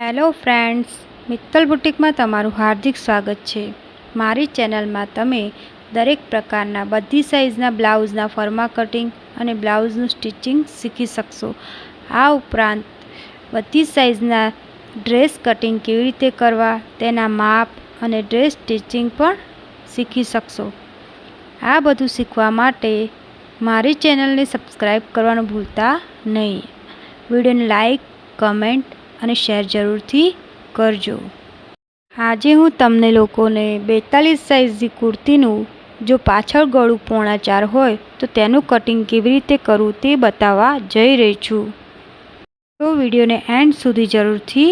Hello friends, Mittal બુટિકમાં તમારું હાર્દિક સ્વાગત છે. મારી ચેનલમાં તમે દરેક પ્રકારના બધી સાઇઝના બ્લાઉઝના ફર્મા કટિંગ અને બ્લાઉઝનું સ્ટિચિંગ શીખી શકશો. આ ઉપરાંત બધી સાઇઝના ડ્રેસ કટિંગ કેવી રીતે કરવા, તેના માપ અને ડ્રેસ સ્ટિચિંગ પણ શીખી શકશો. આ બધું શીખવા માટે મારી ચેનલને સબસ્ક્રાઈબ કરવાનું ભૂલતા નહીં. વિડીયોને લાઈક કમેન્ટ અને શેર જરૂરથી કરજો. આજે હું તમને લોકોને બેતાલીસ સાઇઝની કુર્તીનું, જો પાછળ ગળું પોણા ચાર હોય, તો તેનું કટિંગ કેવી રીતે કરવું તે બતાવવા જઈ રહી છું. તો વિડીયોને એન્ડ સુધી જરૂરથી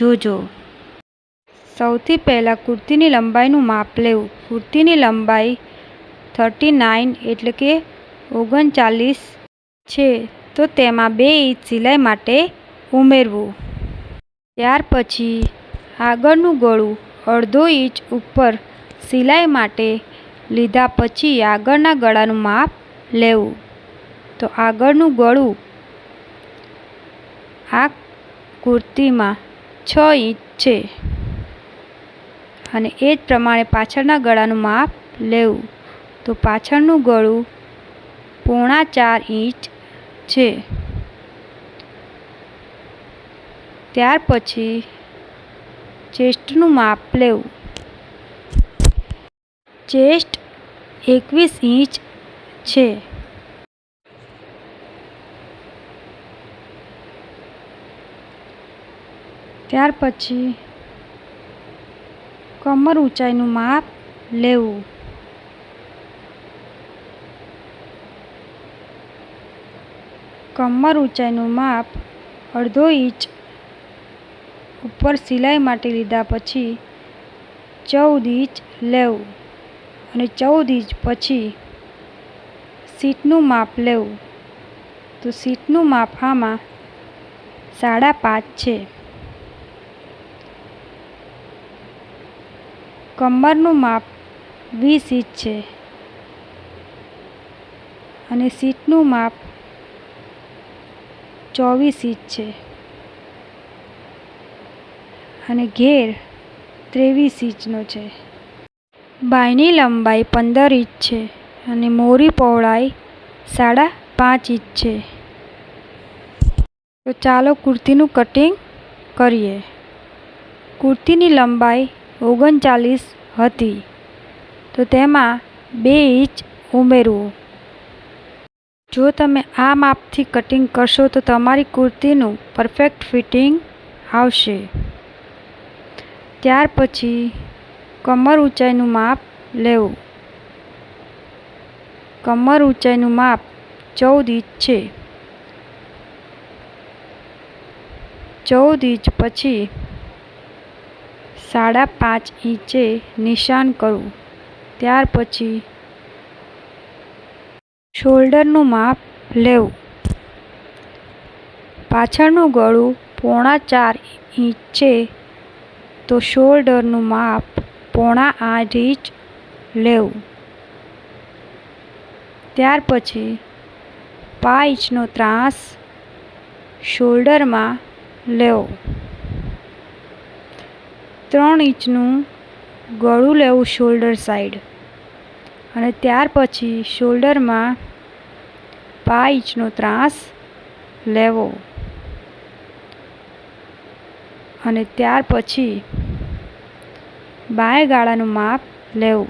જોજો. સૌથી પહેલાં કુર્તીની લંબાઈનું માપ લેવું. કુર્તીની લંબાઈ થર્ટી નાઇન એટલે કે ઓગણચાલીસ છે, તો તેમાં બે ઇંચ સિલાઈ માટે ઉમેરવું. ત્યાર પછી આગળનું ગળું અડધો ઇંચ ઉપર સિલાઈ માટે લીધા પછી આગળના ગળાનું માપ લેવું. તો આગળનું ગળું આ કુર્તીમાં છ ઇંચ છે અને એ જ પ્રમાણે પાછળના ગળાનું માપ લેવું. તો પાછળનું ગળું પોણા ચાર ઇંચ છે. ત્યાર પછી ચેસ્ટનું માપ લેવું. ચેસ્ટ એકવીસ ઇંચ છે. ત્યાર પછી કમર ઊંચાઈનું માપ લેવું. કમર ઊંચાઈનું માપ અડધો ઇંચ ઉપર સિલાઈ માટે લીધા પછી ચૌદ ઇંચ લેવું અને ચૌદ ઇંચ પછી સીટનું માપ લેવું. તો સીટનું માપ આમાં સાડા પાંચ છે. કમરનું માપ વીસ ઇંચ છે. અને સીટનું માપ ચોવીસ ઇંચ છે. અને ઘેર ત્રેવીસ ઇંચનો છે. બાયની લંબાઈ પંદર ઇંચ છે અને મોરી પહોળાઈ સાડા પાંચ ઇંચ છે. તો ચાલો કુર્તીનું કટિંગ કરીએ. કુર્તીની લંબાઈ ઓગણચાલીસ હતી. તો તેમાં બે ઇંચ ઉમેરવું. જો તમે આ માપથી કટિંગ કરશો તો તમારી કુર્તીનું પરફેક્ટ ફિટિંગ આવશે. ત્યાર પછી કમર ઊંચાઈનું માપ લેવું. કમર ઊંચાઈનું માપ ચૌદ ઇંચ છે. ચૌદ ઇંચ પછી સાડા પાંચ ઇંચે નિશાન કરવું. ત્યાર પછી શોલ્ડરનું માપ લેવું. પાછળનું ગળું પોણા ચાર ઇંચ તો શોલ્ડરનું માપ પોણા આઠ ઇંચ લેવું. ત્યાર પછી પા ઇંચનો ત્રાસ શોલ્ડરમાં લેવો. ત્રણ ઇંચનું ગળું લેવું શોલ્ડર સાઈડ. અને ત્યાર પછી શોલ્ડરમાં પા ઇંચનો ત્રાસ લેવો. અને ત્યાર પછી બાય ગાળાનું માપ લેવું.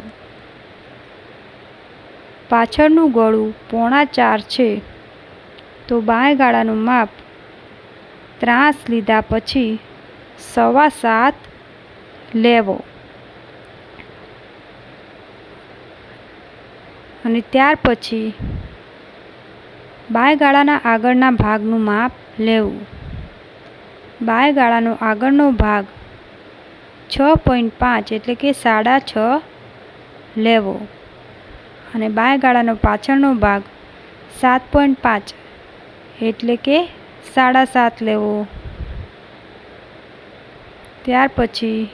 પાછળનું ગળું પોણા ચાર છે. તો બાય ગાળાનું માપ ત્રાસ લીધા પછી સવા સાત લેવો. અને ત્યાર પછી બાય ગાળાના આગળના ભાગનું માપ લેવું. બાય ગાળાનો આગળનો ભાગ છ પોઈન્ટ પાંચ એટલે કે સાડા છ લેવો. અને બાયગાળાનો પાછળનો ભાગ સાત પોઈન્ટ પાંચ એટલે કે સાડા સાત લેવો. ત્યાર પછી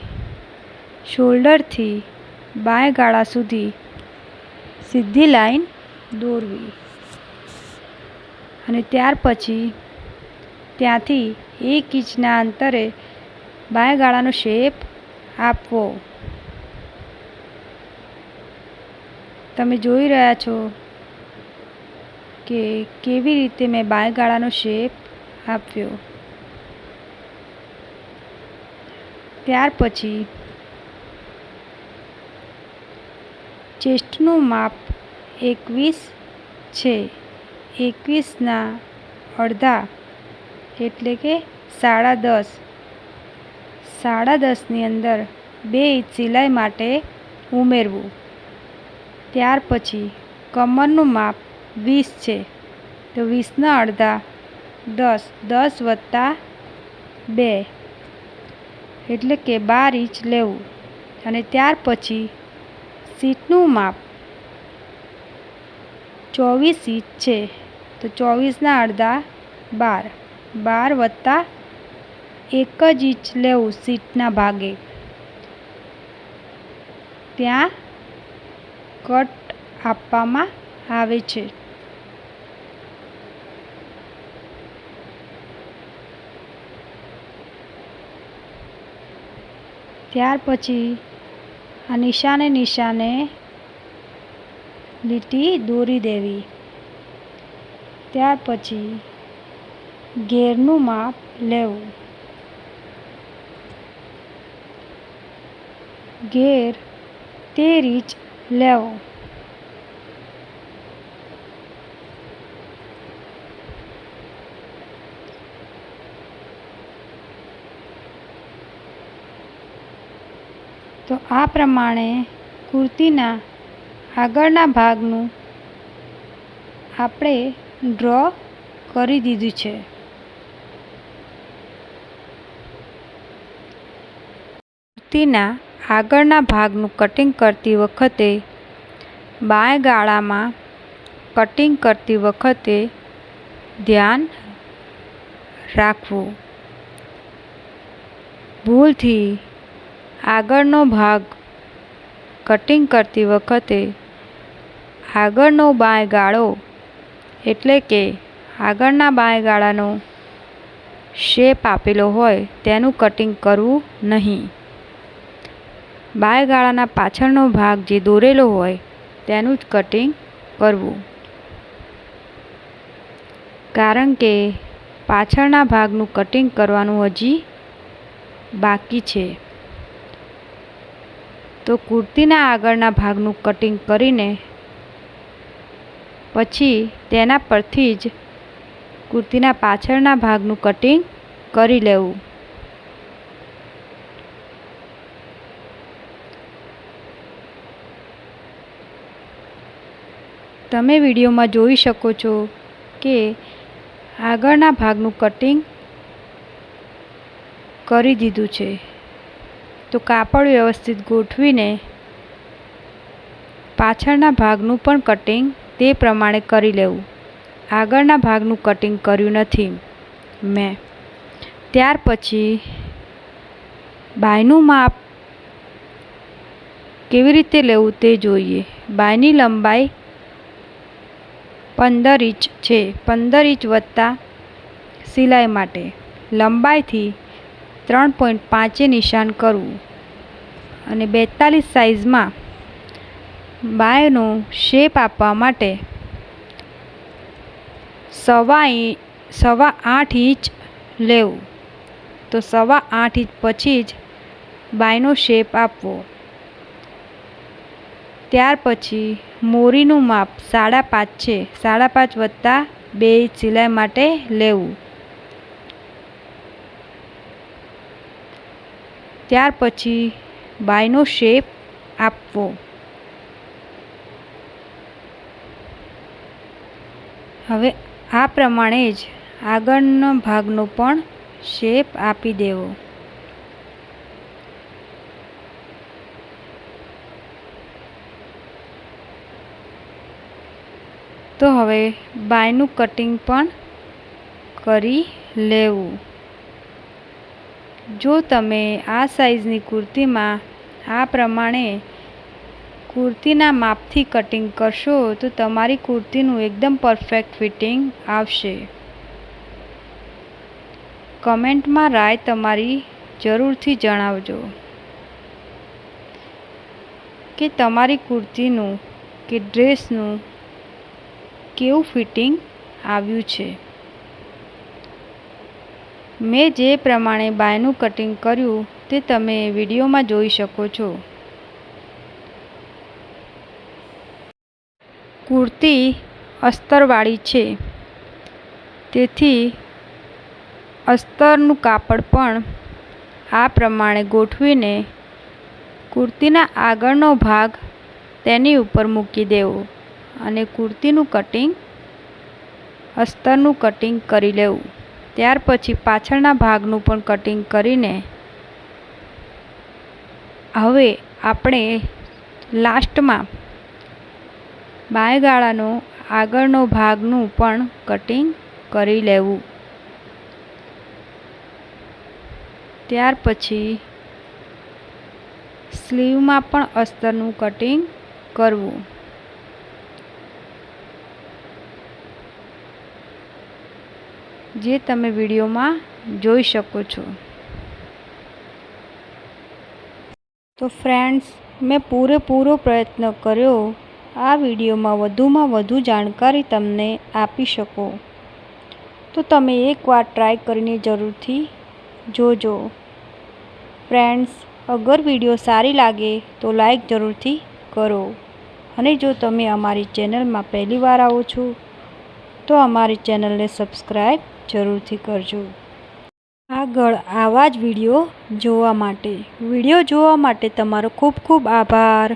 શોલ્ડરથી બાય ગાળા સુધી સીધી લાઈન દોરવી. અને ત્યાર પછી ત્યાંથી એક ઇંચના અંતરે બાયગાળાનો શેપ આપવો. તમે જોઈ રહ્યા છો કે કેવી રીતે મેં બાયગાળાનો શેપ આપ્યો. ત્યાર પછી ચેસ્ટનું માપ એકવીસ છે. એકવીસના અડધા એટલે કે સાડા દસ. સાડા દસની અંદર બે ઇંચ સિલાઈ માટે ઉમેરવું. ત્યાર પછી કમરનું માપ વીસ છે. તો વીસના અડધા દસ દસ વત્તા બે. એટલે કે બાર ઇંચ લેવું. અને ત્યાર પછી સીટનું માપ ચોવીસ ઇંચ છે. તો ચોવીસના અડધા બાર. બાર વત્તા એક જ ઇંચ લેવું સીટના ભાગે. ત્યાં કટ આપવામાં આવે છે. ત્યાર પછી આ નિશાને નિશાને લીટી દોરી દેવી. ત્યાર પછી ઘેરનું માપ લેવું. ઘેર તે ઇંચ લેવો. તો આ પ્રમાણે કુર્તીના આગળના ભાગનું આપણે ડ્રો કરી દીધું છે. કુર્તીના આગળના ભાગનું કટિંગ કરતી વખતે બાય ગાળામાં કટિંગ કરતી વખતે ધ્યાન રાખવું. ભૂલથી આગળનો ભાગ કટિંગ કરતી વખતે, આગળનો બાય ગાળો એટલે કે આગળના બાય ગાળાનો શેપ આપેલો હોય તેનું કટિંગ કરવું નહીં. બાય ગાળાના પાછળનો ભાગ જે દોરેલો હોય, તેનું જ કટિંગ કરવું. કારણ કે પાછળના ભાગનું કટિંગ કરવાનું હજી બાકી છે. તો કુર્તીના આગળના ભાગનું કટિંગ કરીને પછી તેના પરથી જ કુર્તીના પાછળના ભાગનું કટિંગ કરી લેવું. તમે વિડીયોમાં જોઈ શકો છો કે આગળના ભાગનું કટિંગ કરી દીધું છે. તો કાપડ વ્યવસ્થિત ગોઠવીને પાછળના ભાગનું પણ કટિંગ તે પ્રમાણે કરી લેવું. આગળના ભાગનું કટિંગ કર્યું નથી મેં. ત્યાર પછી બાયનું માપ કેવી રીતે લેવું તે જોઈએ. બાયની લંબાઈ પંદર ઇંચ છે. પંદર ઇંચ વત્તા સિલાઈ માટે લંબાઈથી ત્રણ પોઈન્ટ પાંચે નિશાન કરવું. અને બેતાલીસ સાઇઝમાં બાયનો શેપ આપવા માટે સવા સવા આઠ ઇંચ લેવું. તો સવા આઠ ઇંચ પછી જ બાયનો શેપ આપવો. ત્યાર પછી મોરીનું માપ સાડા પાંચ છે. સાડા પાંચ વત્તા બે ઇંચ સિલાઈ માટે લેવું. ત્યાર પછી બાયનો શેપ આપવો. હવે આ પ્રમાણે જ આગળનો ભાગનો પણ શેપ આપી દેવો. તો હવે બાયનું કટિંગ પણ કરી લેવું. જો તમે આ સાઈઝની કુર્તીમાં આ પ્રમાણે કુર્તીના માપથી કટિંગ કરશો, તો તમારી કુર્તીનું એકદમ પરફેક્ટ ફિટિંગ આવશે. કમેન્ટમાં રાય તમારી જરૂરથી જણાવજો કે તમારી કુર્તીનું કે ડ્રેસનું કેવું ફિટિંગ આવ્યું છે? મેં જે પ્રમાણે બાયનું કટિંગ કર્યું તે તમે વિડીયોમાં જોઈ શકો છો. કુર્તી અસ્તરવાળી છે. તેથી અસ્તરનું કાપડ પણ આ પ્રમાણે ગોઠવીને કુર્તીના આગળનો ભાગ તેની ઉપર મૂકી દેવો. અને કુર્તીનું કટિંગ, અસ્તરનું કટિંગ કરી લેવું. ત્યાર પછી પાછળના ભાગનું પણ કટિંગ કરીને હવે આપણે લાસ્ટમાં બાયગાળાનો આગળનો ભાગનું પણ કટિંગ કરી લેવું. ત્યાર પછી સ્લીવમાં પણ અસ્તરનું કટિંગ કરવું. જે તમે વિડીયોમાં જોઈ શકો છો. તો ફ્રેન્ડ્સ મેં પૂરેપૂરો પ્રયત્ન કર્યો. આ વિડીયોમાં વધુમાં વધુ જાણકારી તમને આપી શકો. તો તમે એકવાર ટ્રાય કરીને જરૂરથી જોજો. ફ્રેન્ડ્સ અગર વીડિયો સારી લાગે તો લાઈક જરૂરથી કરો. અને જો તમે અમારી ચેનલમાં પહેલી વાર આવો છો, તો અમારી ચેનલને સબસ્ક્રાઈબ જરૂરથી કરજો. આગળ આવા જ વીડિયો જોવા માટે. વીડિયો જોવા માટે તમારો ખૂબ ખૂબ આભાર.